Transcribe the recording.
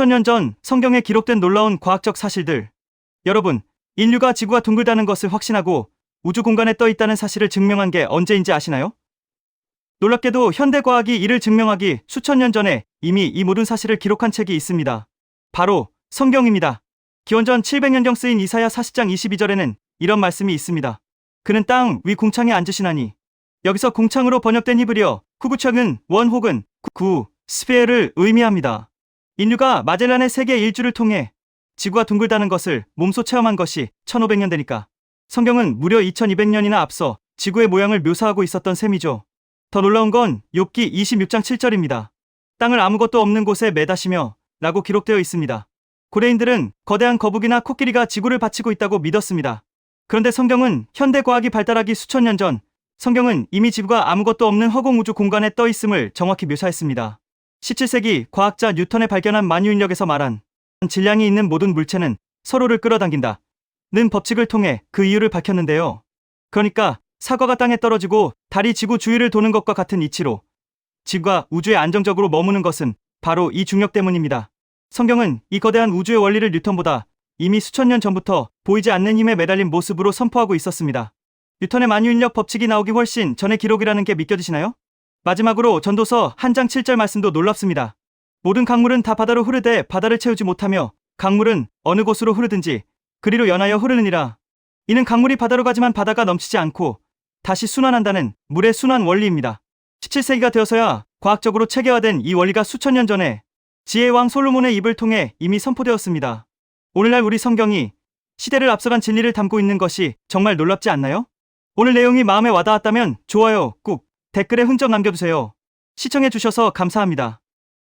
수천 년전 성경에 기록된 놀라운 과학적 사실들. 여러분, 인류가 지구가 둥글다는 것을 확신하고 우주 공간에 떠 있다는 사실을 증명한 게 언제인지 아시나요? 놀랍게도 현대 과학이 이를 증명하기 수천 년 전에 이미 이 모든 사실을 기록한 책이 있습니다. 바로 성경입니다. 기원전 700년경 쓰인 이사야 40장 22절에는 이런 말씀이 있습니다. 그는 땅위 궁창에 앉으시나니 여기서 궁창으로 번역된 히브리어 후구청은 원 혹은 구, 스페어를 의미합니다. 인류가 마젤란의 세계 일주를 통해 지구가 둥글다는 것을 몸소 체험한 것이 1500년 되니까 성경은 무려 2200년이나 앞서 지구의 모양을 묘사하고 있었던 셈이죠. 더 놀라운 건 욥기 26장 7절입니다. 땅을 아무것도 없는 곳에 매다시며 라고 기록되어 있습니다. 고래인들은 거대한 거북이나 코끼리가 지구를 바치고 있다고 믿었습니다. 그런데 성경은 현대 과학이 발달하기 수천 년 전 성경은 이미 지구가 아무것도 없는 허공 우주 공간에 떠 있음을 정확히 묘사했습니다. 17세기 과학자 뉴턴의 발견한 만유인력에서 말한 질량이 있는 모든 물체는 서로를 끌어당긴다. 는 법칙을 통해 그 이유를 밝혔는데요. 그러니까 사과가 땅에 떨어지고 달이 지구 주위를 도는 것과 같은 이치로 지구가 우주에 안정적으로 머무는 것은 바로 이 중력 때문입니다. 성경은 이 거대한 우주의 원리를 뉴턴보다 이미 수천 년 전부터 보이지 않는 힘에 매달린 모습으로 선포하고 있었습니다. 뉴턴의 만유인력 법칙이 나오기 훨씬 전의 기록이라는 게 믿겨지시나요? 마지막으로 전도서 한 장 7절 말씀도 놀랍습니다. 모든 강물은 다 바다로 흐르되 바다를 채우지 못하며 강물은 어느 곳으로 흐르든지 그리로 연하여 흐르느니라. 이는 강물이 바다로 가지만 바다가 넘치지 않고 다시 순환한다는 물의 순환 원리입니다. 17세기가 되어서야 과학적으로 체계화된 이 원리가 수천 년 전에 지혜의 왕 솔로몬의 입을 통해 이미 선포되었습니다. 오늘날 우리 성경이 시대를 앞서간 진리를 담고 있는 것이 정말 놀랍지 않나요? 오늘 내용이 마음에 와닿았다면 좋아요, 꾹 댓글에 흔적 남겨주세요. 시청해주셔서 감사합니다.